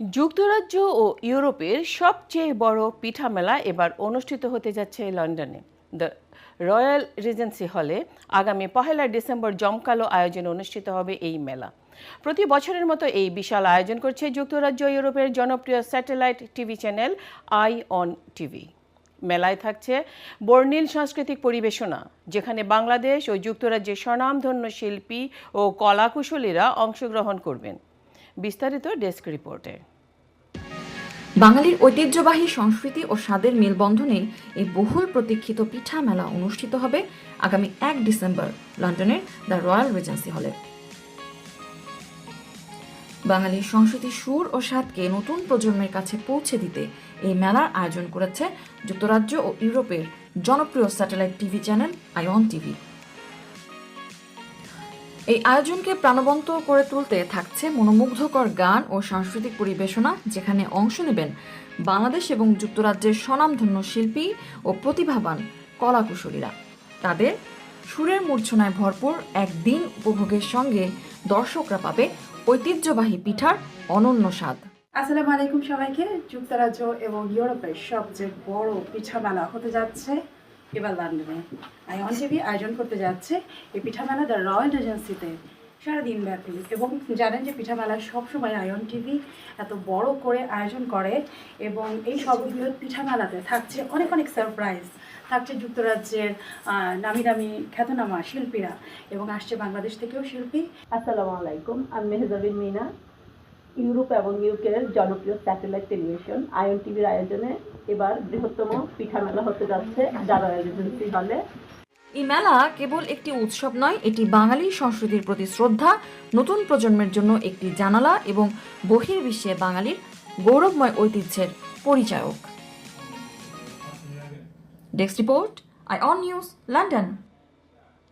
যুক্তরাজ্য ও ইউরোপের সবচেয়ে বড় পিঠা মেলা এবার অনুষ্ঠিত হতে যাচ্ছে লন্ডনে। দ্য রয়্যাল রিজেন্সি হলে আগামী পহেলা ডিসেম্বর জমকালো আয়োজন অনুষ্ঠিত হবে এই মেলা। প্রতি বছরের মতো এই বিশাল আয়োজন করছে যুক্তরাজ্য ইউরোপের জনপ্রিয় satellite TV channel I on TV. মেলায় থাকছে বর্ণিল সাংস্কৃতিক পরিবেশনা, যেখানে বাংলাদেশ ও যুক্তরাজ্যের স্বনামধন্য শিল্পী ও কলাকুশলীরা অংশগ্রহণ করবেন। বিস্তারিত ডেস্ক রিপোর্টে। বাঙালির ঐতিহ্যবাহী সংস্কৃতি ও স্বাদের মেলবন্ধনে এই বহুল প্রতীক্ষিত পিঠা মেলা অনুষ্ঠিত হবে আগামী এক ডিসেম্বর, লন্ডনের দ্য রয়্যাল রিজেন্সি হলে। বাঙালির সংস্কৃতি সুর ও স্বাদকে নতুন প্রজন্মের কাছে পৌঁছে দিতে এই মেলার আয়োজন করেছে যুক্তরাজ্য ও ইউরোপের জনপ্রিয় satellite TV channel I on TV. এই আয়োজনকে প্রাণবন্ত করে তুলতে থাকছে মনোমুগ্ধকর গান ও সাংস্কৃতিক পরিবেশনা, যেখানে অংশ নেবেন বাংলাদেশ এবং যুক্তরাজ্যের স্বনামধন্য শিল্পী ও প্রতিভাবান কলাকুশলীরা। তাদের সুরের মূর্ছনায় ভরপুর একদিন উপভোগের সঙ্গে দর্শকরা পাবে ঐতিহ্যবাহী পিঠার অনন্য স্বাদ। আসসালামু আলাইকুম সবাইকে। যুক্তরাজ্য এবং ইউরোপের সবচেয়ে বড় পিঠা মেলা হতে যাচ্ছে এবার লন্ডনে আইঅন টিভি আয়োজন করতে যাচ্ছে এই পিঠা মেলা দ্য রয়্যাল এজেন্সিতে সারাদিন ব্যাপী। এবং জানেন যে পিঠা মেলা সবসময় আয়ন টিভি এত বড় করে আয়োজন করে এবং এই সর্ববৃহৎ পিঠা মেলাতে থাকছে অনেক অনেক সারপ্রাইজ থাকছে যুক্তরাজ্যের নামি দামি খ্যাতনামা শিল্পীরা। এবং আসছে বাংলাদেশ থেকেও শিল্পী। আসসালামু আলাইকুম, আমি মেহজাবিন মিনা। ইউরোপ এবং ইউকের জনপ্রিয় স্যাটেলাইট টেলিভিশন, আয়ন টিভির আয়োজনে এবার বৃহত্তম পিঠা মেলা হতে যাচ্ছে যারা রেজিডেন্সি হলে। এই মেলা কেবল একটি উৎসব নয়, এটি বাঙালি সংস্কৃতির প্রতি শ্রদ্ধা, নতুন প্রজন্মের জন্য একটি জানালা এবং বহির্বিশ্বে বাঙালির গৌরবময় ঐতিহ্যের পরিচায়ক। Desk report, I on news, London.